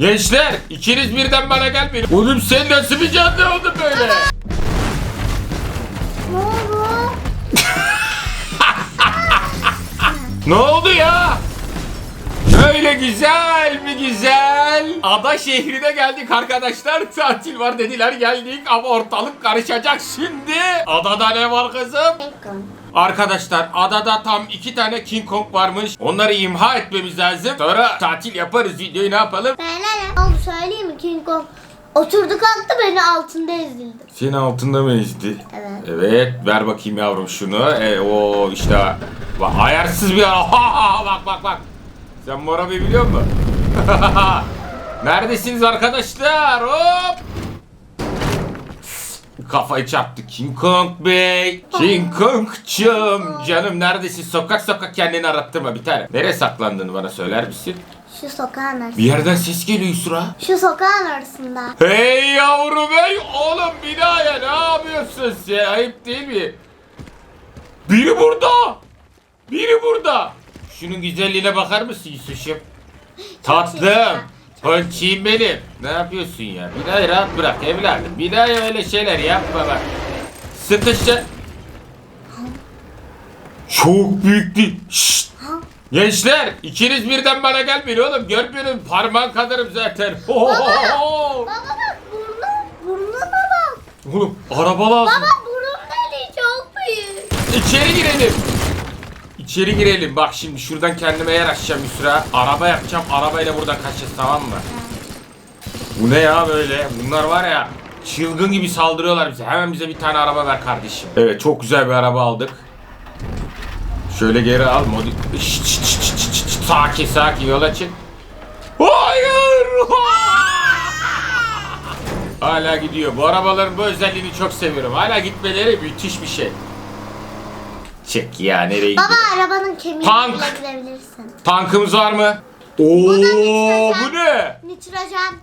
Gençler ikiniz birden bana gelmeyin. Oğlum sen nasıl bir canlı oldun böyle? Ne oldu? Ne oldu ya? Öyle güzel mi güzel? Ada şehrine geldik arkadaşlar. Tatil var dediler geldik ama ortalık karışacak şimdi. Adada ne var kızım? Arkadaşlar adada tam iki tane King Kong varmış. Onları imha etmemiz lazım. Sonra tatil yaparız videoyu ne yapalım? Ben ne oldu söyleyeyim mi King Kong? Oturdu kalktı beni altında ezildi. Senin altında mı ezdi? Evet. Evet ver bakayım yavrum şunu. E, o işte bak, ayarsız bir ara. Ha, ha, bak bak bak. Sen Morabi biliyor musun? Neredesiniz arkadaşlar? Hop. Kafayı çarptı King Kong Bey. King Kong'cum. Canım neredesin? Sokak sokak kendini arattırma bir tane. Nereye saklandığını bana söyler misin? Şu sokağın arasında. Bir yerden ses geliyor Yusra. Şu sokağın arasında. Hey yavrum hey oğlum binaya ne yapıyorsun sen ayıp değil mi? Biri burada. Biri burada. Şunun güzelliğine bakar mısın Yusuf'um? Tatlım. Ponçiğim benim. Ne yapıyorsun ya? Binayı rahat bırak evladım. Binaya öyle şeyler yapma bak. Sıkışça. Çok büyük değil. Şşt. Gençler ikiniz birden bana gelmeyin oğlum. Görmüyorum parmağın kadarım zaten. Baba bak burnu, burnuna bak. Oğlum araba lazım. Baba burun deliği çok büyük. İçeri girelim. İçeri girelim. Bak şimdi şuradan kendime yer açacağım Yusra. Araba yapacağım. Arabayla buradan kaçacağız tamam mı? Bu ne ya böyle? Bunlar var ya çılgın gibi saldırıyorlar bize. Hemen bize bir tane araba ver kardeşim. Evet çok güzel bir araba aldık. Şöyle geri al. Modi... Şşt, şşt, şşt, şşt, şşt. Sakin sakin yola çık. Hayır. Hala gidiyor. Bu arabaların bu özelliğini çok seviyorum. Hala gitmeleri müthiş bir şey. Çek ya nereye gidiyor? Baba arabanın kemiğini Tank. bile gidebilirsin. Tankımız var mı? Oo bu ne? Nitrojen.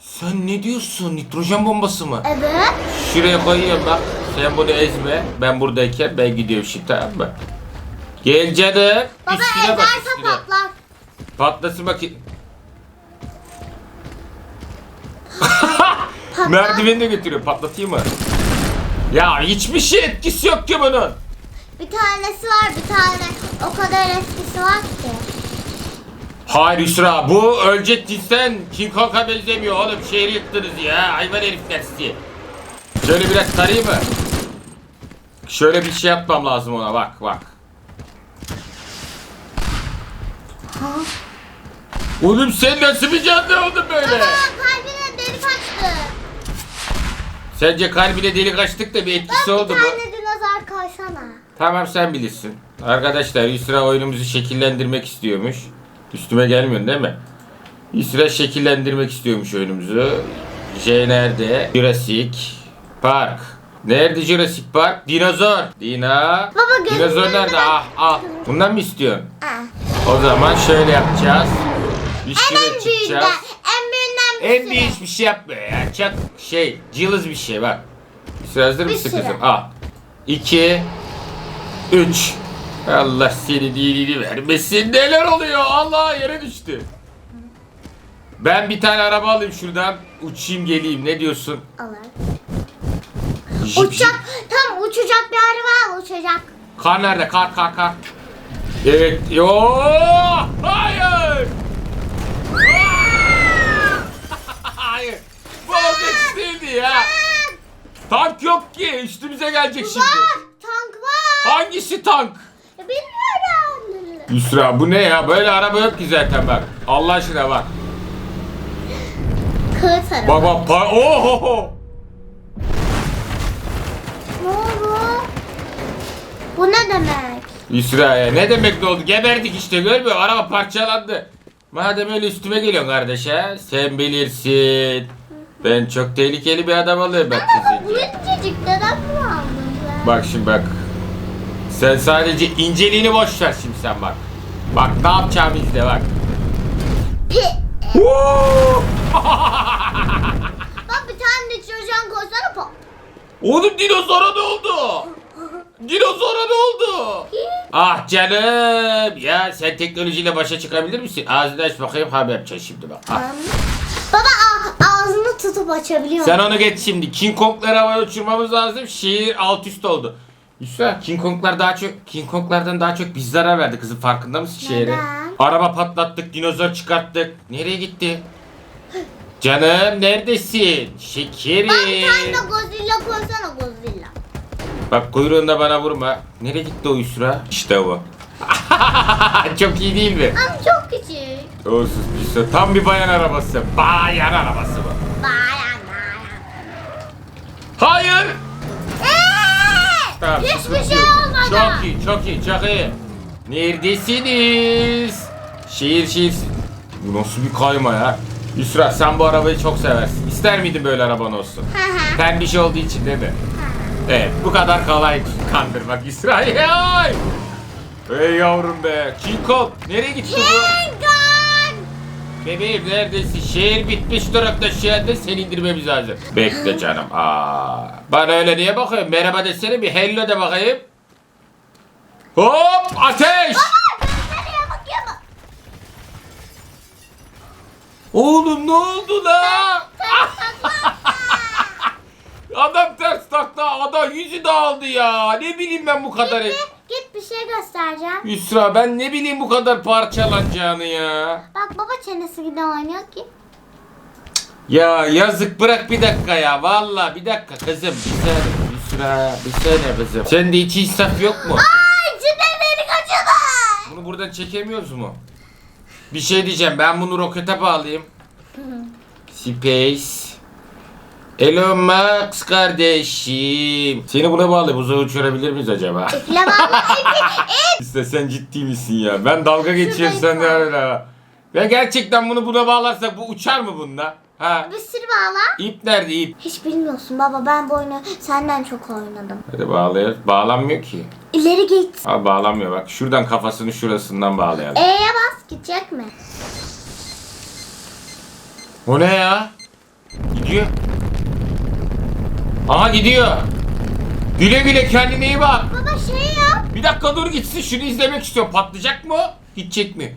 Sen ne diyorsun? Nitrojen bombası mı? Evet. Şuraya koyuyorum bak. Sen bunu ezme. Ben buradayken ben gidiyorum şimdi tamam mı? Gel canım. Baba Üstüne bak ezerse üstüne. patlar. Patlasın bakayım. Merdiveni de götürüyor. Patlatayım mı? Ya hiçbir şey etkisi yok ki bunun. Bir tanesi var bir tane. O kadar eskisi var ki. Hayır Yusra bu ölecek cinsten King Kong'a benzemiyor oğlum şehri yıktınız ya hayvan herifler sizi. Şöyle biraz tarayayım mı? Şöyle bir şey yapmam lazım ona bak bak. Oğlum sen nasıl bir canlı oldun böyle? Baba kalbine delik açtı. Sence kalbine delik açtık da bir etkisi Bak oldu bir mu? tane dinozor koysana. Tamam sen bilirsin. Arkadaşlar Yusra oyunumuzu şekillendirmek istiyormuş. Üstüme gelmiyorsun değil mi? Yusra şekillendirmek istiyormuş oyunumuzu. J nerede? Jurassic Park. Nerede Jurassic Park? Dinozor. Dina. Baba, Dinozor nerede? Ah ah. Bundan mı istiyorsun? Aa. O zaman şöyle yapacağız. Bir büyüğünden. çıkacağız. En büyüğünden bir En büyük hiçbir şey yapma ya. Çok şey, cılız bir şey bak. Yusra hazır mısın sürü. kızım? Al. 2 3 Allah seni dinini vermesin. Neler oluyor? Allah yere düştü. Ben bir tane araba alayım şuradan. Uçayım geleyim. Ne diyorsun? Alır. Jip, Uçacak. Tam uçacak bir araba al uçacak. Kar nerede? Kar kar kar. Evet. Yo! Hayır! Hayır. Bu olacak değildi ya. Tank yok ki. Üstümüze gelecek şimdi. Var. Tank var. Hangisi tank? Ya Bilmiyorum. Yusra bu ne ya? Böyle araba yok ki zaten bak. Allah aşkına bak. Kağıt araba. Bak bak. Pa Oho! Ne oldu? Bu ne demek? Yusra ya ne demek ne oldu? Geberdik işte görmüyor? Araba parçalandı. Madem öyle üstüme geliyorsun kardeş ha. Sen bilirsin. Ben çok tehlikeli bir adam alıyorum ben Bu sizince. incecik neden bunu aldın sen? Bak şimdi bak. Sen sadece inceliğini boş ver şimdi sen bak. Bak ne yapacağımı izle bak. Bak bir tane nitrojen koysana pop. Oğlum dinozora ne oldu? Dinozora ne oldu? Ah canım. Ya sen teknolojiyle başa çıkabilir misin? Ağzını aç bakayım. Ha yapacağız şimdi bak. Ah. basıp açabiliyorum. Sen onu geç şimdi. King Kong'ları havaya uçurmamız lazım. Şehir alt üst oldu. Yusra King Kong'lar daha çok King Kong'lardan daha çok biz zarar verdi kızım farkında mısın şehre? Neden? Araba patlattık, dinozor çıkarttık. Nereye gitti? Canım neredesin? Şekerim. Bak bir tane de Godzilla koysana Godzilla. Bak kuyruğunda bana vurma. Nereye gitti o Yusra? İşte bu. çok iyi değil mi? Ama çok küçük. Olsun Yusra. Tam bir bayan arabası. Bayan arabası bu. Bayan. Hayır. Eee! Tamam, Hiçbir sıkıntı şey yok. olmadı. Çok iyi, çok iyi, çok iyi. Neredesiniz? Şehir şehir. Bu nasıl bir kayma ya? Yusra sen bu arabayı çok seversin. İster miydin böyle araban olsun? Hı hı. Pembiş olduğu için değil mi? Evet, bu kadar kolay kandırmak Yusra. Hey, Ey yavrum be. King Kong, nereye gitti bu? King Kong! Bebeğim neredesin? Şehir bitmiş durakta şu anda seni indirmemiz lazım. Bekle canım. Aa, bana öyle niye bakıyorsun? Merhaba desene bir hello de bakayım. Hop ateş! Oğlum ne oldu la? Adam ters taktı. Adam yüzü dağıldı ya. Ne bileyim ben bu kadar. Git, git bir şey göstereceğim. Yusra ben ne bileyim bu kadar parçalanacağını ya. Bak baba çenesi gibi oynuyor ki. Ya yazık bırak bir dakika ya. Valla bir dakika kızım. Bir saniye. Yusra bir saniye kızım. Sende hiç insaf yok mu? Ay içimden beni kaçırdı. Bunu buradan çekemiyoruz mu? Bir şey diyeceğim. Ben bunu rokete bağlayayım. Space. Elon Musk kardeşim. Seni buna bağlayıp uzaya uçurabilir miyiz acaba? İple baba İşte sen ciddi misin ya? Ben dalga geçiyorum sen de öyle. Ya gerçekten bunu buna bağlarsak bu uçar mı bununla? Ha? bir sürü bağla. İp nerede ip? Hiç bilmiyorsun baba ben bu oyunu senden çok oynadım. Hadi bağlayalım. Bağlanmıyor ki. İleri git. Ha bağlanmıyor bak. Şuradan kafasını şurasından bağlayalım. E'ye bas gidecek mi? O ne ya? Gidiyor. Aha gidiyor. Güle güle kendine iyi bak. Baba şey yap. Bir dakika dur gitsin şunu izlemek istiyorum. Patlayacak mı? Gidecek mi?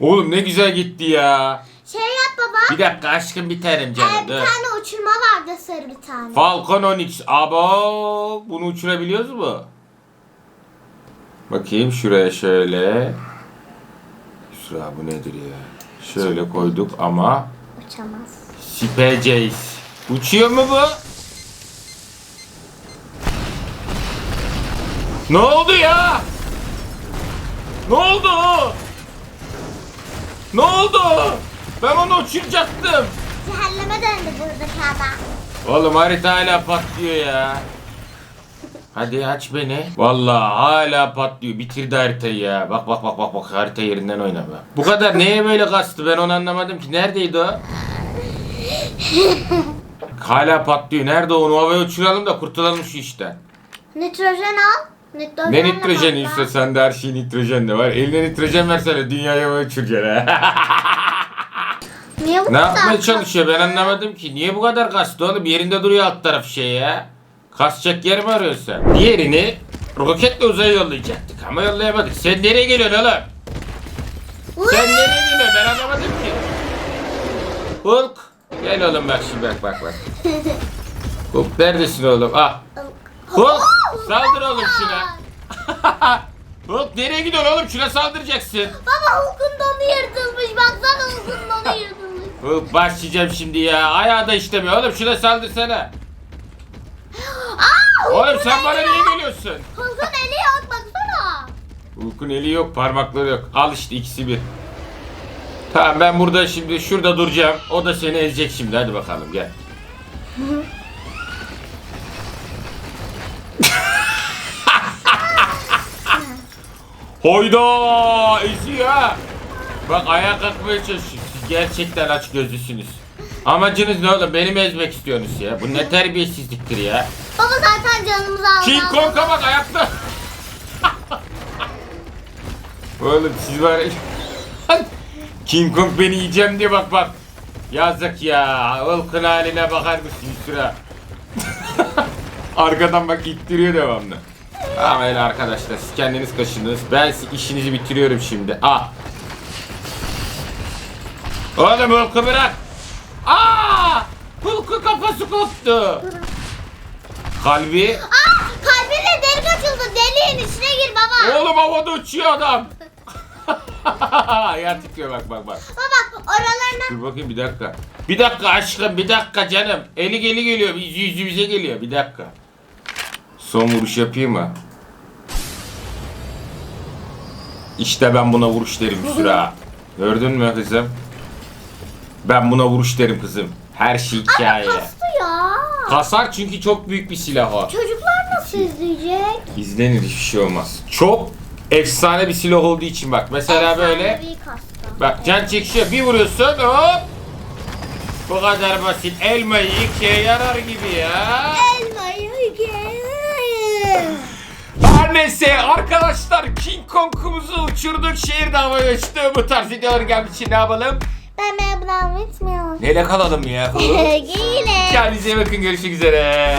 Oğlum ne güzel gitti ya. Şey yap baba. Bir dakika aşkım bir tanem Ee, canım. bir dur. tane uçurma vardı sarı bir tane. Falcon 10X. Abo bunu uçurabiliyoruz mu? Bakayım şuraya şöyle. Şura bu nedir ya? Şöyle koyduk ama Uçamaz. Space Uçuyor mu bu? Ne oldu ya? Ne oldu? Ne oldu? Ben onu uçuracaktım. Cehenneme döndü buradaki adam. Oğlum harita hala patlıyor ya. Hadi aç beni. Vallahi hala patlıyor. Bitirdi haritayı ya. Bak bak bak bak bak harita yerinden oyna be. Bu kadar neye böyle kastı ben onu anlamadım ki. Neredeydi o? hala patlıyor. Nerede onu havaya uçuralım da kurtulalım şu işten. Nitrojen al. Nitrojen Ne nitrojeni işte sende her şey nitrojen de var. Eline nitrojen versene dünyaya uçuracaksın. Niye bu ne kadar yapmaya kaslı? çalışıyor ben anlamadım ki. Niye bu kadar kastı oğlum? Yerinde duruyor alt taraf şey ya. Kasacak yer mi arıyorsun sen? Diğerini roketle uzaya yollayacaktık ama yollayamadık. Sen nereye geliyorsun oğlum? Sen nereye geliyorsun ben anlamadım ki. Hulk. Gel oğlum bak şimdi bak bak bak. Hulk neredesin oğlum? Ah. Hulk saldır oğlum şuna. Hulk nereye gidiyorsun oğlum? Şuna saldıracaksın. Baba Hulk'un donu yırtılmış. Baksana Hulk'un donu yırtılmış. Hulk başlayacağım şimdi ya. Ayağı da işlemiyor. Oğlum şuna saldırsana. Aa, Oğlum sen bana niye geliyorsun? Hulk'un eli yok baksana. Hulk'un eli yok, parmakları yok. Al işte ikisi bir. Tamam ben burada şimdi şurada duracağım. O da seni ezecek şimdi. Hadi bakalım gel. Hoyda eziyor ha. Bak ayağa kalkmaya çalışıyor. Siz gerçekten aç gözlüsünüz. Amacınız ne oğlum? Beni mi ezmek istiyorsunuz ya? Bu ne terbiyesizliktir ya? Baba zaten canımızı aldı. King Kong'a bak ayakta. Oğlum siz var ya- King Kong beni yiyeceğim diye bak bak. Yazık ya. Hulk'un haline bakar mısın Yusra? Arkadan bak ittiriyor devamlı. Tamam öyle arkadaşlar siz kendiniz kaşındınız. Ben işinizi bitiriyorum şimdi. Ah. Oğlum Hulk'u bırak. Aa! Hulk'u kap kafası koptu. Kalbi. Aa kalbine delik açıldı. Deliğin içine gir baba. Oğlum havada uçuyor adam. Ayağı titriyor bak bak bak. Baba oralarına Dur bakayım bir dakika. Bir dakika aşkım bir dakika canım. Eli geli geliyor. Yüzü yüzümüze geliyor. Bir dakika. Son vuruş yapayım mı? İşte ben buna vuruş derim Süra. Gördün mü kızım? Ben buna vuruş derim kızım. Her şey hikaye. kastı ya. Kasar çünkü çok büyük bir silah o. Çocuklar nasıl izleyecek? İzlenir hiçbir şey olmaz. Çok efsane bir silah olduğu için bak. Mesela böyle Efsanevi kastı. Bak can çekişiyor bir vuruyorsun hop. Bu kadar basit. Elmayı ikiye yarar gibi ya. Elmayı Her neyse arkadaşlar King Kong'umuzu uçurduk. Şehirde havaya uçtu. Bu tarz videolar geldiği için ne yapalım? Ben ben bunu unutmuyorum. Neyle kalalım ya? Giyle. Kendinize iyi bakın görüşmek üzere.